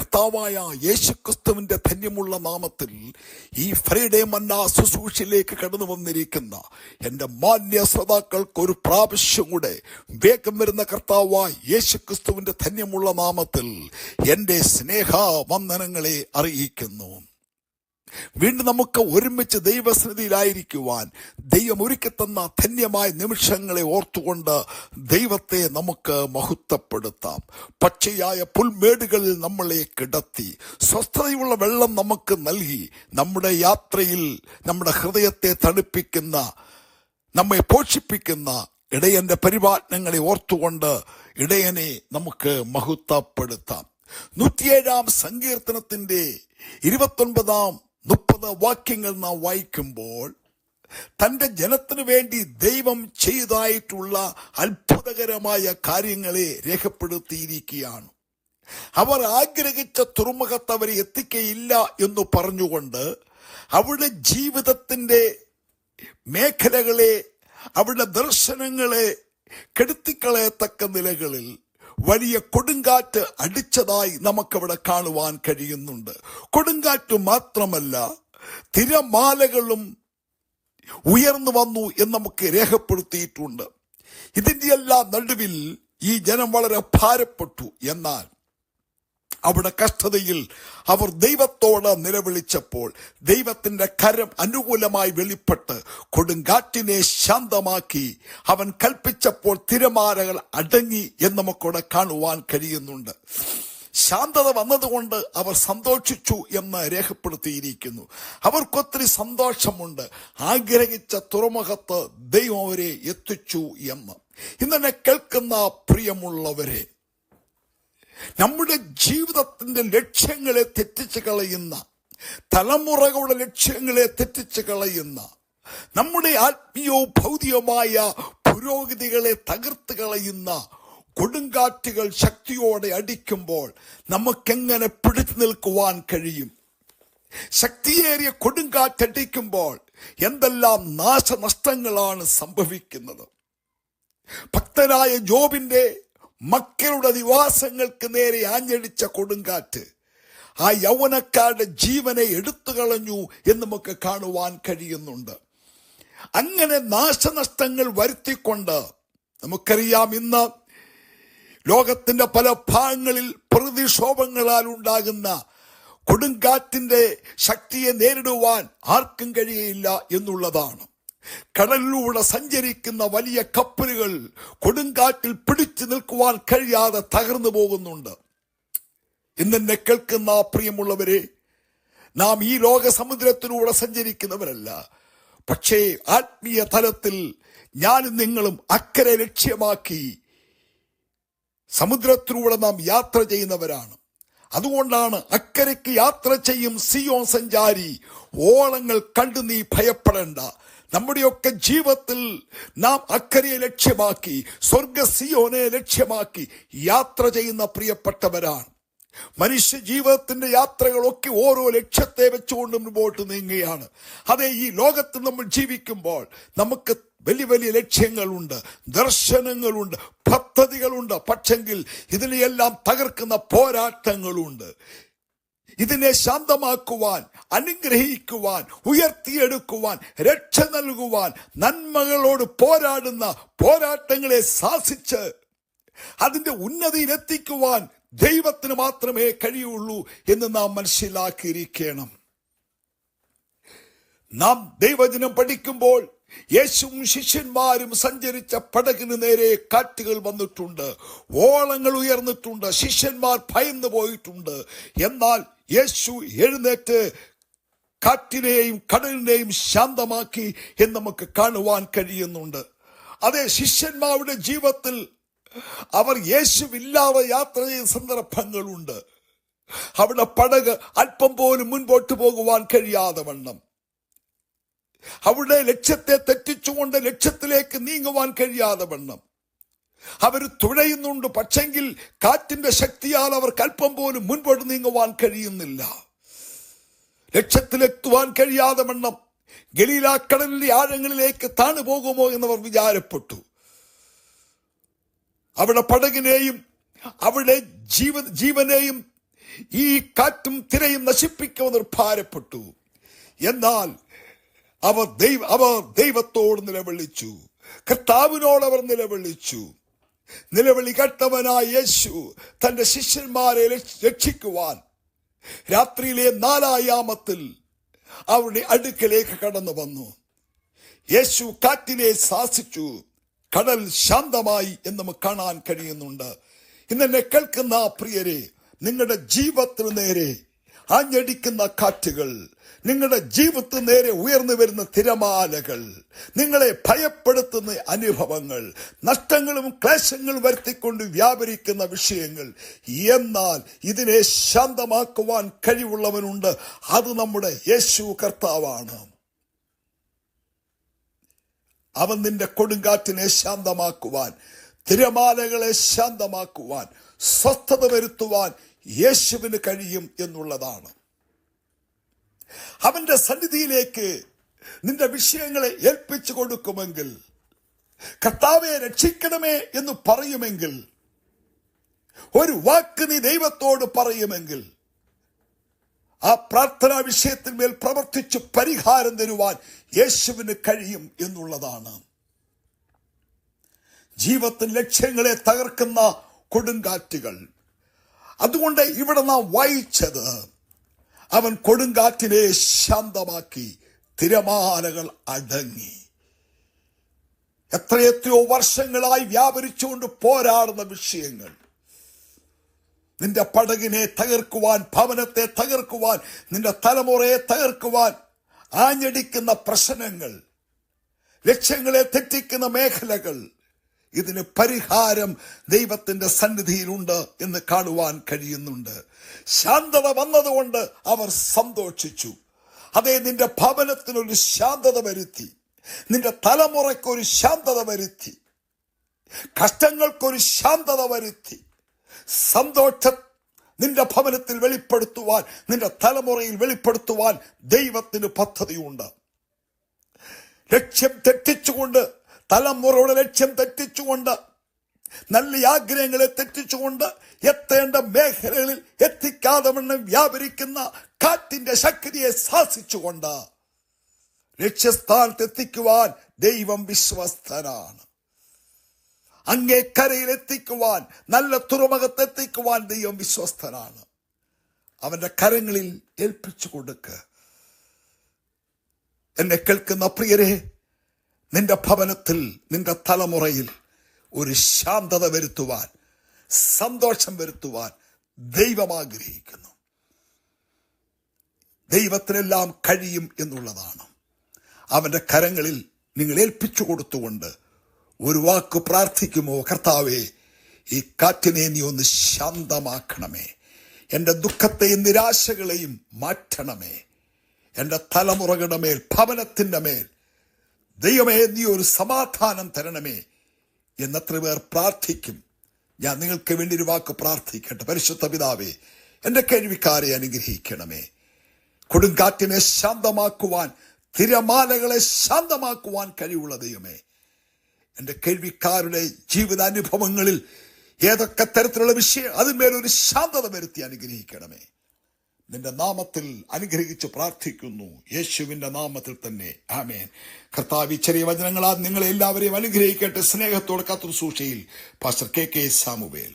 കർത്താവായ യേശുക്രിസ്തുവിന്റെ ധന്യമുള്ള നാമത്തിൽ ഈ ഫ്രൈഡേ മന്ന ശുശ്രൂഷയിലേക്ക് കടന്നു വന്നിരിക്കുന്ന എന്റെ മാന്യ ശ്രോതാക്കൾക്ക് ഒരു പ്രാവശ്യം കൂടെ വേഗം വരുന്ന കർത്താവായ യേശുക്രിസ്തുവിന്റെ ധന്യമുള്ള നാമത്തിൽ എന്റെ സ്നേഹ വന്ദനങ്ങളെ അറിയിക്കുന്നു. വീണ്ടും നമുക്ക് ഒരുമിച്ച് ദൈവസന്നിധിയിലായിരിക്കുവാൻ ദൈവം ഒരുക്കി തന്ന ധന്യമായ നിമിഷങ്ങളെ ഓർത്തുകൊണ്ട് ദൈവത്തെ നമുക്ക് മഹത്വപ്പെടുത്താം. പച്ചയായ പുൽമേടുകളിൽ നമ്മളെ കിടത്തി സ്വസ്ഥതയുള്ള വെള്ളം നമുക്ക് നൽകി നമ്മുടെ യാത്രയിൽ നമ്മുടെ ഹൃദയത്തെ തണുപ്പിക്കുന്ന നമ്മെ പോഷിപ്പിക്കുന്ന ഇടയന്റെ പരിപാലനങ്ങളെ ഓർത്തുകൊണ്ട് ഇടയനെ നമുക്ക് മഹത്വപ്പെടുത്താം. നൂറ്റിയേഴാം സങ്കീർത്തനത്തിന്റെ ഇരുപത്തൊൻപതാം മുപ്പത് വാക്യങ്ങൾ നാം വായിക്കുമ്പോൾ തന്റെ ജനത്തിനു വേണ്ടി ദൈവം ചെയ്തായിട്ടുള്ള അത്ഭുതകരമായ കാര്യങ്ങളെ രേഖപ്പെടുത്തിയിരിക്കുകയാണ്. അവർ ആഗ്രഹിച്ച തുറമുഖത്ത് അവരെ എത്തിക്കയില്ല എന്ന് പറഞ്ഞുകൊണ്ട് അവരുടെ ജീവിതത്തിന്റെ മേഖലകളെ അവരുടെ ദർശനങ്ങളെ കെടുത്തിക്കളയത്തക്ക നിലകളിൽ വലിയ കൊടുങ്കാറ്റ് അടിച്ചതായി നമുക്കവിടെ കാണുവാൻ കഴിയുന്നുണ്ട്. കൊടുങ്കാറ്റ് മാത്രമല്ല തിരമാലകളും ഉയർന്നു വന്നു എന്ന് നമുക്ക് രേഖപ്പെടുത്തിയിട്ടുണ്ട്. ഇതിന്റെ എല്ലാം നടുവിൽ ഈ ജനം വളരെ ഭാരപ്പെട്ടു. എന്നാൽ അവിടെ കഷ്ടതയിൽ അവർ ദൈവത്തോട് നിലവിളിച്ചപ്പോൾ ദൈവത്തിന്റെ കരം അനുകൂലമായി വെളിപ്പെട്ട് കൊടുങ്കാറ്റിനെ ശാന്തമാക്കി അവൻ കൽപ്പിച്ചപ്പോൾ തിരമാലകൾ അടങ്ങി എന്ന് നമുക്കൂടെ കാണുവാൻ കഴിയുന്നുണ്ട്. ശാന്തത വന്നതുകൊണ്ട് അവർ സന്തോഷിച്ചു എന്ന് രേഖപ്പെടുത്തിയിരിക്കുന്നു. അവർക്കൊത്തിരി സന്തോഷമുണ്ട്. ആഗ്രഹിച്ച തുറമുഖത്ത് ദൈവം അവരെ എത്തിച്ചു എന്ന്. ഇന്നെ കേൾക്കുന്ന പ്രിയമുള്ളവരെ നമ്മുടെ ജീവിതത്തിന്റെ ലക്ഷ്യങ്ങളെ തെറ്റിച്ച് കളയുന്ന തലമുറകളുടെ ലക്ഷ്യങ്ങളെ തെറ്റിച്ച് കളയുന്ന നമ്മുടെ ആത്മീയവും ഭൗതികമായ പുരോഗതികളെ തകർത്ത് കളയുന്ന കൊടുങ്കാറ്റുകൾ ശക്തിയോടെ അടിക്കുമ്പോൾ നമുക്കെങ്ങനെ പിടിച്ചു നിൽക്കുവാൻ കഴിയും? ശക്തിയേറിയ കൊടുങ്കാറ്റടിക്കുമ്പോൾ എന്തെല്ലാം നാശനഷ്ടങ്ങളാണ് സംഭവിക്കുന്നത്? ഭക്തനായ ജോബിന്റെ മക്കളുടെ നിവാസങ്ങൾക്ക് നേരെ ആഞ്ഞടിച്ച കൊടുങ്കാറ്റ്. ആ യൗവനക്കാരുടെ ജീവനെ എടുത്തു കളഞ്ഞു എന്ന് നമുക്ക് കാണുവാൻ കഴിയുന്നുണ്ട്. അങ്ങനെ നാശനഷ്ടങ്ങൾ വരുത്തിക്കൊണ്ട് നമുക്കറിയാം ഇന്ന് ലോകത്തിന്റെ പല ഭാഗങ്ങളിൽ പ്രതിക്ഷോഭങ്ങളാൽ ഉണ്ടാകുന്ന കൊടുങ്കാറ്റിന്റെ ശക്തിയെ നേരിടുവാൻ ആർക്കും കഴിയയില്ല എന്നുള്ളതാണ്. കടലിലൂടെ സഞ്ചരിക്കുന്ന വലിയ കപ്പലുകൾ കൊടുങ്കാറ്റിൽ പിടിച്ചു നിൽക്കുവാൻ കഴിയാതെ തകർന്നു പോകുന്നുണ്ട്. ഇന്നെന്നെ കേൾക്കുന്ന പ്രിയമുള്ളവരെ നാം ഈ ലോക സമുദ്രത്തിലൂടെ സഞ്ചരിക്കുന്നവരല്ല. പക്ഷേ ആത്മീയ തലത്തിൽ ഞാനും നിങ്ങളും അക്കരെ ലക്ഷ്യമാക്കി സമുദ്രത്തിലൂടെ നാം യാത്ര ചെയ്യുന്നവരാണ്. അതുകൊണ്ടാണ് അക്കരയ്ക്ക് യാത്ര ചെയ്യും സിയോൻ സഞ്ചാരി ഓളങ്ങൾ കണ്ടു നീ ഭയപ്പെടേണ്ട. നമ്മുടെയൊക്കെ ജീവിതത്തിൽ നാം അക്കരയെ ലക്ഷ്യമാക്കി സ്വർഗ സിയോനെ ലക്ഷ്യമാക്കി യാത്ര ചെയ്യുന്ന പ്രിയപ്പെട്ടവരാണ്. മനുഷ്യ ജീവിതത്തിന്റെ യാത്രകളൊക്കെ ഓരോ ലക്ഷ്യത്തെ വെച്ചുകൊണ്ട് മുമ്പോട്ട് നീങ്ങുകയാണ്. അതേ ഈ ലോകത്ത് നമ്മൾ ജീവിക്കുമ്പോൾ നമുക്ക് വലിയ വലിയ ലക്ഷ്യങ്ങളുണ്ട് ദർശനങ്ങളുണ്ട് പദ്ധതികളുണ്ട്. പക്ഷെങ്കിൽ ഇതിനെയെല്ലാം തകർക്കുന്ന പോരാട്ടങ്ങളുണ്ട്. ഇതിനെ ശാന്തമാക്കുവാൻ അനുഗ്രഹിക്കുവാൻ ഉയർത്തിയെടുക്കുവാൻ രക്ഷ നൽകുവാൻ നന്മകളോട് പോരാടുന്ന പോരാട്ടങ്ങളെ സാധിച്ച് അതിന്റെ ഉന്നതിയിലെത്തിക്കുവാൻ ദൈവത്തിന് മാത്രമേ കഴിയുള്ളൂ എന്ന് നാം മനസ്സിലാക്കിയിരിക്കണം. നാം ദൈവജനം പഠിക്കുമ്പോൾ യേശുവും ശിഷ്യന്മാരും സഞ്ചരിച്ച പടകിന് നേരെ കാറ്റുകൾ വന്നിട്ടുണ്ട്. ഓളങ്ങൾ ഉയർന്നിട്ടുണ്ട്. ശിഷ്യന്മാർ ഭയന്നു പോയിട്ടുണ്ട്. എന്നാൽ യേശു എഴുന്നേറ്റ് കാറ്റിനെയും കടലിനെയും ശാന്തമാക്കി എന്ന് നമുക്ക് കാണുവാൻ കഴിയുന്നുണ്ട്. അതേ ശിഷ്യന്മാരുടെ ജീവിതത്തിൽ അവർ യേശുവില്ലാതെ യാത്ര ചെയ്യുന്ന സന്ദർഭങ്ങളുണ്ട്. അവിടെ പടക് അല്പം പോലും മുൻപോട്ട് പോകുവാൻ കഴിയാതെ വണ്ണം. അവിടെ ലക്ഷ്യത്തെ തെറ്റിച്ചുകൊണ്ട് ലക്ഷ്യത്തിലേക്ക് നീങ്ങുവാൻ കഴിയാതെ വണ്ണം. അവർ തുഴയുന്നുണ്ട് പക്ഷെങ്കിൽ കാറ്റിന്റെ ശക്തിയാൽ അവർ കൽപ്പം പോലും മുൻപോട്ട് നീങ്ങുവാൻ കഴിയുന്നില്ല. ലക്ഷ്യത്തിലെത്തുവാൻ കഴിയാതെ വണ്ണം. ഗലീലാക്കടലിന്റെ ആഴങ്ങളിലേക്ക് താണു പോകുമോ എന്നവർ വിചാരപ്പെട്ടു. അവിടെ പടകിനെയും അവിടെ ജീവ ജീവനെയും ഈ കാറ്റും തിരയും നശിപ്പിക്കുമെന്ന് ഭാരപ്പെട്ടു എന്നാൽ അവർ ദൈവ അവർ ദൈവത്തോട് നിലവിളിച്ചു. കർത്താവിനോട് അവർ നിലവിളിച്ചു. നിലവിളി കേട്ടവനായ യേശു തന്റെ ശിഷ്യന്മാരെ രക്ഷിക്കുവാൻ രാത്രിയിലെ നാലായാമത്തിൽ അവരുടെ അടുക്കലേക്ക് കടന്നു വന്നു. യേശു കാറ്റിനെ ശാസിച്ചു. കടൽ ശാന്തമായി എന്ന് നമുക്ക് കാണാൻ കഴിയുന്നുണ്ട്. ഇന്നെന്നെ കേൾക്കുന്ന പ്രിയരെ നിങ്ങളുടെ ജീവിതത്തിന് നേരെ ആഞ്ഞടിക്കുന്ന കാറ്റുകൾ നിങ്ങളുടെ ജീവിതത്തിന് നേരെ ഉയർന്നു വരുന്ന തിരമാലകൾ നിങ്ങളെ ഭയപ്പെടുത്തുന്ന അനുഭവങ്ങൾ നഷ്ടങ്ങളും ക്ലേശങ്ങളും വരുത്തിക്കൊണ്ട് വ്യാപരിക്കുന്ന വിഷയങ്ങൾ. എന്നാൽ ഇതിനെ ശാന്തമാക്കുവാൻ കഴിവുള്ളവനുണ്ട്. അത് നമ്മുടെ യേശു കർത്താവാണ്. അവൻ നിന്റെ കൊടുങ്കാറ്റിനെ ശാന്തമാക്കുവാൻ തിരമാലകളെ ശാന്തമാക്കുവാൻ സ്വസ്ഥത വരുത്തുവാൻ യേശുവിന് കഴിയും എന്നുള്ളതാണ്. അവന്റെ സന്നിധിയിലേക്ക് നിന്റെ വിഷയങ്ങളെ ഏൽപ്പിച്ചു കൊടുക്കുമെങ്കിൽ കർത്താവെ രക്ഷിക്കണമേ എന്ന് പറയുമെങ്കിൽ ഒരു വാക്ക് നീ ദൈവത്തോട് പറയുമെങ്കിൽ ആ പ്രാർത്ഥനാ വിഷയത്തിന്മേൽ പ്രവർത്തിച്ച് പരിഹാരം തരുവാൻ യേശുവിന് കഴിയും എന്നുള്ളതാണ്. ജീവിതത്തിൽ ലക്ഷ്യങ്ങളെ തകർക്കുന്ന കൊടുങ്കാറ്റുകൾ അതുകൊണ്ട് ഇവിടെ നാം വായിച്ചത് അവൻ കൊടുങ്കാറ്റിനെ ശാന്തമാക്കി തിരമാലകൾ അടങ്ങി. എത്രയെത്രയോ വർഷങ്ങളായി വ്യാപരിച്ചുകൊണ്ട് പോരാടുന്ന വിഷയങ്ങൾ. നിന്റെ പടകിനെ തകർക്കുവാൻ ഭവനത്തെ തകർക്കുവാൻ നിന്റെ തലമുറയെ തകർക്കുവാൻ ആഞ്ഞടിക്കുന്ന പ്രശ്നങ്ങൾ ലക്ഷ്യങ്ങളെ തെറ്റിക്കുന്ന മേഖലകൾ ഇതിന് പരിഹാരം ദൈവത്തിന്റെ സന്നിധിയിലുണ്ട് എന്ന് കാണുവാൻ കഴിയുന്നുണ്ട്. ശാന്തത വന്നതുകൊണ്ട് അവർ സന്തോഷിച്ചു. അതേ നിന്റെ ഭവനത്തിനൊരു ശാന്തത വരുത്തി. നിന്റെ തലമുറയ്ക്കൊരു ശാന്തത വരുത്തി. കഷ്ടങ്ങൾക്കൊരു ശാന്തത വരുത്തി. സന്തോഷം നിന്റെ ഭവനത്തിൽ വെളിപ്പെടുത്തുവാൻ നിന്റെ തലമുറയിൽ വെളിപ്പെടുത്തുവാൻ ദൈവത്തിന് പദ്ധതിയുണ്ട്. ലക്ഷ്യം തെറ്റിച്ചുകൊണ്ട് തലമുറയുടെ ലക്ഷ്യം തെറ്റിച്ചുകൊണ്ട് നല്ല ആഗ്രഹങ്ങളെ തെറ്റിച്ചുകൊണ്ട് എത്തേണ്ട മേഖലകളിൽ എത്തിക്കാതെ വ്യാപരിക്കുന്ന കാറ്റിന്റെ ശക്തിയെ ശാസിച്ചുകൊണ്ട് ലക്ഷ്യസ്ഥാനത്ത് എത്തിക്കുവാൻ ദൈവം വിശ്വസ്തനാണ്. അങ്ങേ കരയിൽ എത്തിക്കുവാൻ നല്ല തുറമുഖത്ത് എത്തിക്കുവാൻ ദൈവം വിശ്വസ്തനാണ്. അവന്റെ കരങ്ങളിൽ ഏൽപ്പിച്ചു കൊടുക്ക്. എന്നെ കേൾക്കുന്ന പ്രിയരെ നിന്റെ ഭവനത്തിൽ നിന്റെ തലമുറയിൽ ഒരു ശാന്തത വരുത്തുവാൻ സന്തോഷം വരുത്തുവാൻ ദൈവം ആഗ്രഹിക്കുന്നു. ദൈവത്തിനെല്ലാം കഴിയും എന്നുള്ളതാണ്. അവന്റെ കരങ്ങളിൽ നിങ്ങൾ ഏൽപ്പിച്ചു കൊടുത്തുകൊണ്ട് ഒരു വാക്ക് പ്രാർത്ഥിക്കുമോ? കർത്താവേ ഈ കാറ്റിനെ നീ ഒന്ന് ശാന്തമാക്കണമേ. എന്റെ ദുഃഖത്തെയും നിരാശകളെയും മാറ്റണമേ. എന്റെ തലമുറകളുടെ മേൽ ഭവനത്തിന്റെ മേൽ ദൈവമേ നീ ഒരു സമാധാനം തരണമേ എന്നത്ര പേർ പ്രാർത്ഥിക്കും. ഞാൻ നിങ്ങൾക്ക് വേണ്ടി ഒരു വാക്ക് പ്രാർത്ഥിക്കട്ടെ. പരിശുദ്ധ പിതാവേ എന്റെ കഴിവിക്കാരെ അനുഗ്രഹിക്കണമേ. കൊടുങ്കാറ്റിനെ ശാന്തമാക്കുവാൻ തിരമാലകളെ ശാന്തമാക്കുവാൻ കഴിവുള്ള ദൈവമേ. എന്റെ കേൾവിക്കാരുടെ ജീവിതാനുഭവങ്ങളിൽ ഏതൊക്കെ തരത്തിലുള്ള വിഷയം അതിന്മേലൊരു ശാന്തത വരുത്തി അനുഗ്രഹിക്കണമേ. നിന്റെ നാമത്തിൽ അനുഗ്രഹിച്ച് പ്രാർത്ഥിക്കുന്നു. യേശുവിന്റെ നാമത്തിൽ തന്നെ. ആമേൻ. കർത്താവ് ചെറിയ വചനങ്ങളാൽ നിങ്ങളെ എല്ലാവരെയും അനുഗ്രഹിക്കട്ടെ. സ്നേഹത്തോടെ കത്തുർ സൂക്ഷയിൽ. Pastor K K Samuel.